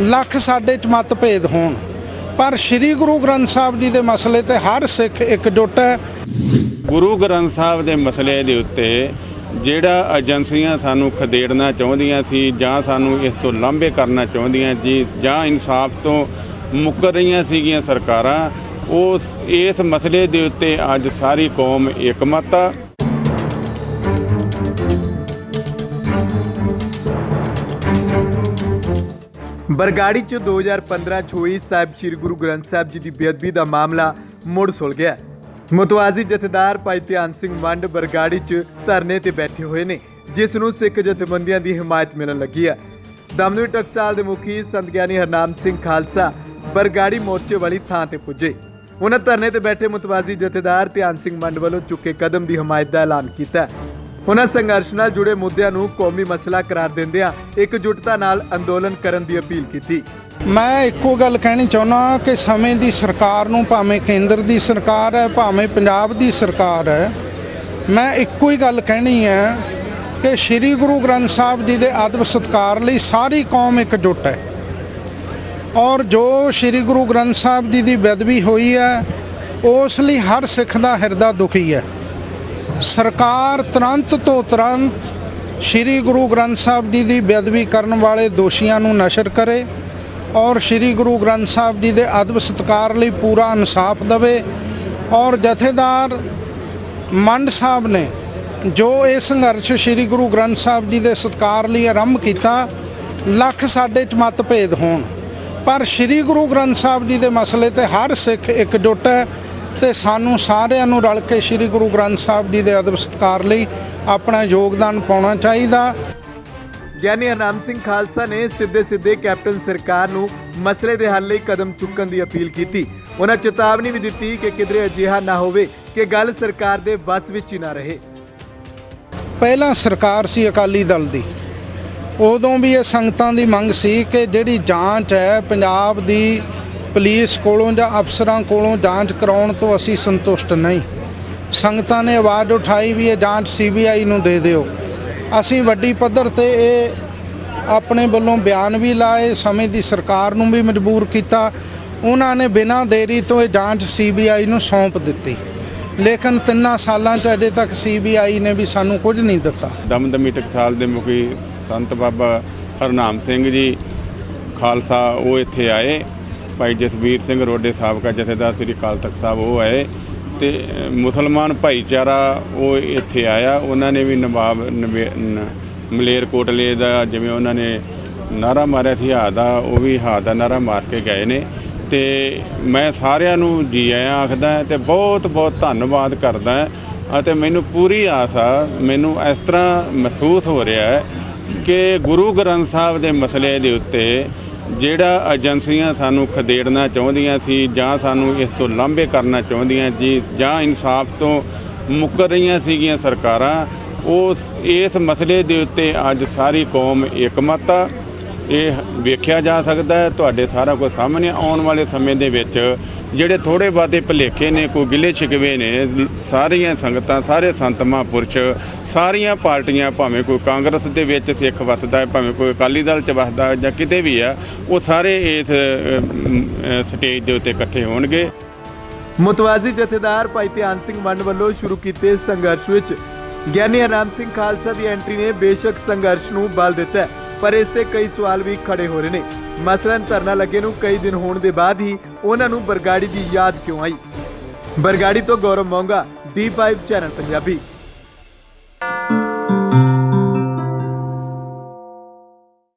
ਲੱਖ ਸਾਡੇ ਚ ਮਤਭੇਦ ਹੋਣ। ਪਰ ਸ੍ਰੀ ਗੁਰੂ ਗ੍ਰੰਥ ਸਾਹਿਬ ਜੀ ਦੇ ਮਸਲੇ ਤੇ ਹਰ ਸਿੱਖ ਇਕਜੁੱਟ ਹੈ। ਗੁਰੂ ਗ੍ਰੰਥ ਸਾਹਿਬ ਦੇ ਮਸਲੇ ਦੇ ਉੱਤੇ ਜਿਹੜਾ ਏਜੰਸੀਆਂ ਸਾਨੂੰ ਖਦੇੜਨਾ ਚਾਹੁੰਦੀਆਂ ਸੀ ਜਾਂ ਸਾਨੂੰ ਇਸ ਤੋਂ ਲਾਂਭੇ ਕਰਨਾ ਚਾਹੁੰਦੀਆਂ ਜੀ ਜਾਂ ਇਨਸਾਫ ਤੋਂ ਮੁੱਕਰ ਰਹੀਆਂ ਸੀਗੀਆਂ ਸਰਕਾਰਾਂ, ਉਸ ਇਸ ਮਸਲੇ ਦੇ ਉੱਤੇ ਅੱਜ ਸਾਰੀ ਕੌਮ ਇਕਮਤ ਆ। ਬਰਗਾੜੀ ਚ 2015 ਚ ਹੋਈ ਸਾਹਿਬ ਸ੍ਰੀ ਗੁਰੂ ਗ੍ਰੰਥ ਸਾਹਿਬ ਜੀ ਦੀ ਬੇਅਦਬੀ ਦਾ ਮਾਮਲਾ ਮੁੜ ਸੁਲ ਗਿਆ। ਮੁਤਵਾਜ਼ੀ ਜਥੇਦਾਰ ਭਾਈ ਧਿਆਨ ਸਿੰਘ ਮੰਡ ਬਰਗਾੜੀ ਚ ਧਰਨੇ ਤੇ ਬੈਠੇ ਹੋਏ ਨੇ, ਜਿਸ ਨੂੰ ਸਿੱਖ ਜਥੇਬੰਦੀਆਂ ਦੀ ਹਮਾਇਤ ਮਿਲਣ ਲੱਗੀ ਹੈ। ਦਮਦਮੀ ਟਕਸਾਲ ਦੇ ਮੁਖੀ ਸੰਤ ਗਿਆਨੀ ਹਰਨਾਮ ਸਿੰਘ ਖਾਲਸਾ ਬਰਗਾੜੀ ਮੋਰਚੇ ਵਾਲੀ ਥਾਂ ਤੇ ਪੁੱਜੇ। ਉਹਨਾਂ ਧਰਨੇ ਤੇ ਬੈਠੇ ਮੁਤਵਾਜ਼ੀ ਜਥੇਦਾਰ ਧਿਆਨ ਸਿੰਘ ਮੰਡ ਵੱਲੋਂ ਚੁੱਕੇ ਕਦਮ ਦੀ ਹਮਾਇਤ ਦਾ ਐਲਾਨ ਕੀਤਾ ਉਹਨਾਂ ਸੰਘਰਸ਼ ਨਾਲ ਜੁੜੇ ਮੁੱਦਿਆਂ ਨੂੰ ਕੌਮੀ ਮਸਲਾ ਕਰਾਰ ਦਿੰਦਿਆਂ ਇਕਜੁੱਟਤਾ ਨਾਲ ਅੰਦੋਲਨ ਕਰਨ ਦੀ ਅਪੀਲ ਕੀਤੀ। ਮੈਂ ਇੱਕੋ ਗੱਲ ਕਹਿਣੀ ਚਾਹੁੰਦਾ ਕਿ ਸਮੇਂ ਦੀ ਸਰਕਾਰ ਨੂੰ ਭਾਵੇਂ ਕੇਂਦਰ ਦੀ ਸਰਕਾਰ ਹੈ, ਭਾਵੇਂ ਪੰਜਾਬ ਦੀ ਸਰਕਾਰ ਹੈ, ਮੈਂ ਇੱਕੋ ਹੀ ਗੱਲ ਕਹਿਣੀ ਹੈ ਕਿ ਸ੍ਰੀ ਗੁਰੂ ਗ੍ਰੰਥ ਸਾਹਿਬ ਜੀ ਦੇ ਅਦਬ ਸਤਕਾਰ ਲਈ ਸਾਰੀ ਕੌਮ ਇਕਜੁੱਟ ਹੈ। ਔਰ ਜੋ ਸ੍ਰੀ ਗੁਰੂ ਗ੍ਰੰਥ ਸਾਹਿਬ ਜੀ ਦੀ ਬੇਦਬੀ ਹੋਈ ਹੈ, ਉਸ ਲਈ ਹਰ ਸਿੱਖ ਦਾ ਹਿਰਦਾ ਦੁਖੀ ਹੈ। ਸਰਕਾਰ ਤੁਰੰਤ ਤੋਂ ਤੁਰੰਤ ਸ੍ਰੀ ਗੁਰੂ ਗ੍ਰੰਥ ਸਾਹਿਬ ਜੀ ਦੀ ਬੇਅਦਬੀ ਕਰਨ ਵਾਲੇ ਦੋਸ਼ੀਆਂ ਨੂੰ ਨਸ਼ਰ ਕਰੇ ਔਰ ਸ੍ਰੀ ਗੁਰੂ ਗ੍ਰੰਥ ਸਾਹਿਬ ਜੀ ਦੇ ਅਦਬ ਸਤਕਾਰ ਲਈ ਪੂਰਾ ਇਨਸਾਫ ਦੇਵੇ ਔਰ ਜਥੇਦਾਰ ਮੰਡ ਸਾਹਿਬ ਨੇ ਜੋ ਇਹ ਸੰਘਰਸ਼ ਸ੍ਰੀ ਗੁਰੂ ਗ੍ਰੰਥ ਸਾਹਿਬ ਜੀ ਦੇ ਸਤਕਾਰ ਲਈ ਆਰੰਭ ਕੀਤਾ, ਲੱਖ ਸਾਡੇ ਚ ਮਤਭੇਦ ਹੋਣ। ਪਰ ਸ੍ਰੀ ਗੁਰੂ ਗ੍ਰੰਥ ਸਾਹਿਬ ਜੀ ਦੇ ਮਸਲੇ ਤੇ ਹਰ ਸਿੱਖ ਇਕਜੁੱਟ ਹੈ। ਤੇ ਸਾਨੂੰ ਸਾਰਿਆਂ ਨੂੰ ਰਲ ਕੇ ਸ੍ਰੀ ਗੁਰੂ ਗ੍ਰੰਥ ਸਾਹਿਬ ਜੀ ਦੇ ਅਦਬ ਸਤਕਾਰ ਲਈ ਆਪਣਾ ਯੋਗਦਾਨ ਪਾਉਣਾ ਚਾਹੀਦਾ। ਗਿਆਨੀ ਹਰਨਾਮ ਸਿੰਘ ਖਾਲਸਾ ਨੇ ਸਿੱਧੇ ਸਿੱਧੇ ਕੈਪਟਨ ਸਰਕਾਰ ਨੂੰ ਮਸਲੇ ਦੇ ਹੱਲ ਲਈ ਕਦਮ ਚੁੱਕਣ ਦੀ ਅਪੀਲ ਕੀਤੀ। ਉਹਨਾਂ ਚੇਤਾਵਨੀ ਵੀ ਦਿੱਤੀ ਕਿ ਕਿਧਰੇ ਅਜਿਹਾ ਨਾ ਹੋਵੇ ਕਿ ਗੱਲ ਸਰਕਾਰ ਦੇ ਵੱਸ ਵਿੱਚ ਹੀ ਨਾ ਰਹੇ। ਪਹਿਲਾਂ ਸਰਕਾਰ ਸੀ ਅਕਾਲੀ ਦਲ ਦੀ। ਉਦੋਂ ਵੀ ਇਹ ਸੰਗਤਾਂ ਦੀ ਮੰਗ ਸੀ ਕਿ ਜਿਹੜੀ ਜਾਂਚ ਹੈ ਪੰਜਾਬ ਦੀ ਪੁਲਿਸ ਕੋਲੋਂ ਜਾਂ ਅਫਸਰਾਂ ਕੋਲੋਂ ਜਾਂਚ ਕਰਾਉਣ ਤੋਂ ਅਸੀਂ ਸੰਤੁਸ਼ਟ ਨਹੀਂ। ਸੰਗਤਾਂ ਨੇ ਆਵਾਜ਼ ਉਠਾਈ ਵੀ ਇਹ ਜਾਂਚ ਸੀਬੀਆਈ ਨੂੰ ਦੇ ਦਿਓ। ਅਸੀਂ ਵੱਡੀ ਪੱਧਰ ਤੇ ਇਹ ਆਪਣੇ ਵੱਲੋਂ ਬਿਆਨ ਵੀ ਲਾਏ, ਸਮੇਂ ਦੀ ਸਰਕਾਰ ਨੂੰ ਵੀ ਮਜਬੂਰ ਕੀਤਾ। ਉਹਨਾਂ ਨੇ ਬਿਨਾਂ ਦੇਰੀ ਤੋਂ ਇਹ ਜਾਂਚ ਸੀਬੀਆਈ ਨੂੰ ਸੌਂਪ ਦਿੱਤੀ। ਲੇਕਿਨ ਤਿੰਨਾਂ ਸਾਲਾਂ 'ਚ ਅਜੇ ਤੱਕ ਸੀਬੀਆਈ ਨੇ ਵੀ ਸਾਨੂੰ ਕੁਝ ਨਹੀਂ ਦਿੱਤਾ। ਦਮਦਮੀ ਟਕਸਾਲ ਦੇ ਮੁਖੀ ਸੰਤ ਬਾਬਾ ਹਰਨਾਮ ਸਿੰਘ ਜੀ, ਖਾਲਸਾ, ਉਹ ਇੱਥੇ ਆਏ। ਭਾਈ ਜਸਵੀਰ ਸਿੰਘ ਰੋਡੇ ਸਾਬਕਾ ਜਥੇਦਾਰ ਸ੍ਰੀ ਅਕਾਲ ਤਖਤ ਸਾਹਿਬ, ਉਹ ਆਏ ਤੇ ਮੁਸਲਮਾਨ ਭਾਈਚਾਰਾ ਉਹ ਇੱਥੇ ਆਇਆ। ਉਹਨਾਂ ਨੇ ਵੀ ਨਵਾਬ ਨਵੇ- ਨ- ਮਲੇਰਕੋਟਲੇ ਦਾ ਜਿਵੇਂ ਉਹਨਾਂ ਨੇ ਨਾਰਾ ਮਾਰਿਆ ਸੀ ਹਾ ਦਾ, ਉਹ ਵੀ ਹਾ ਦਾ ਨਾਰਾ ਮਾਰ ਕੇ ਗਏ ਨੇ। ਤੇ ਮੈਂ ਸਾਰਿਆਂ ਨੂੰ ਜੀ ਆਇਆਂ ਆਖਦਾ ਤੇ ਬਹੁਤ ਬਹੁਤ ਧੰਨਵਾਦ ਕਰਦਾ ਅਤੇ ਮੈਨੂੰ ਪੂਰੀ ਆਸ ਆ, ਮੈਨੂੰ ਇਸ ਤਰ੍ਹਾਂ ਮਹਿਸੂਸ ਹੋ ਰਿਹਾ ਹੈ ਕਿ ਗੁਰੂ ਗ੍ਰੰਥ ਸਾਹਿਬ ਦੇ ਮਸਲੇ ਦੇ ਉੱਤੇ ਜਿਹੜਾ ਏਜੰਸੀਆਂ ਸਾਨੂੰ ਖਦੇੜਨਾ ਚਾਹੁੰਦੀਆਂ ਸੀ ਜਾਂ ਸਾਨੂੰ ਇਸ ਤੋਂ ਲਾਂਭੇ ਕਰਨਾ ਚਾਹੁੰਦੀਆਂ ਜੀ ਜਾਂ ਇਨਸਾਫ ਤੋਂ ਮੁੱਕਰ ਰਹੀਆਂ ਸੀਗੀਆਂ ਸਰਕਾਰਾਂ, ਉਸ, ਇਸ ਮਸਲੇ ਦੇ ਉੱਤੇ ਅੱਜ ਸਾਰੀ ਕੌਮ ਇਕਮਤ ਆ। ਇਹ ਵੇਖਿਆ ਜਾ ਸਕਦਾ ਹੈ, ਤੁਹਾਡੇ ਸਾਰਾ ਕੁਝ ਸਾਹਮਣੇ ਆਉਣ ਵਾਲੇ ਸਮੇਂ ਦੇ ਵਿੱਚ ਜਿਹੜੇ ਥੋੜੇ ਬਾਤੇ ਭਲੇਖੇ ਨੇ, ਕੋਈ ਗਿਲੇ ਛਿਕਵੇ ਨੇ, ਸਾਰੀਆਂ ਸੰਗਤਾਂ, ਸਾਰੇ ਸੰਤ ਮਹਾਂਪੁਰਸ਼, ਸਾਰੀਆਂ ਪਾਰਟੀਆਂ, ਭਾਵੇਂ ਕੋਈ ਕਾਂਗਰਸ ਦੇ ਵਿੱਚ ਸਿੱਖ ਵਸਦਾ ਹੈ, ਭਾਵੇਂ ਕੋਈ ਅਕਾਲੀ ਦਲ ਚ ਵਸਦਾ ਜਾਂ ਕਿਤੇ ਵੀ ਆ ਉਹ ਸਾਰੇ ਇਸ ਸਟੇਜ ਦੇ ਉੱਤੇ ਇਕੱਠੇ ਹੋਣਗੇ। ਮੁਤਵਾਜ਼ੀ ਜਥੇਦਾਰ ਭਾਈ ਧਿਆਨ ਸਿੰਘ ਵੰਡ ਵੱਲੋਂ ਸ਼ੁਰੂ ਕੀਤੇ ਸੰਘਰਸ਼ ਵਿੱਚ ਗਿਆਨੀ ਹਰਨਾਮ ਸਿੰਘ ਖਾਲਸਾ ਦੀ ਐਂਟਰੀ ਨੇ ਬੇਸ਼ੱਕ ਸੰਘਰਸ਼ ਨੂੰ ਬਲ ਦਿੱਤਾ ਪਰ ਇਸ ਤੇ ਕਈ ਸਵਾਲ ਵੀ ਖੜੇ ਹੋ ਰਹੇ ਨੇ। ਮਸਲਨ ਧਰਨਾ ਲੱਗੇ ਨੂੰ ਕਈ ਦਿਨ ਹੋਣ ਦੇ ਬਾਅਦ ਹੀ ਉਹਨਾਂ ਨੂੰ ਬਰਗਾੜੀ ਦੀ ਯਾਦ ਕਿਉਂ ਆਈ? ਬਰਗਾੜੀ ਤੋਂ ਗੌਰਵ ਮੋਂਗਾ D5 ਚੈਨਲ ਪੰਜਾਬੀ।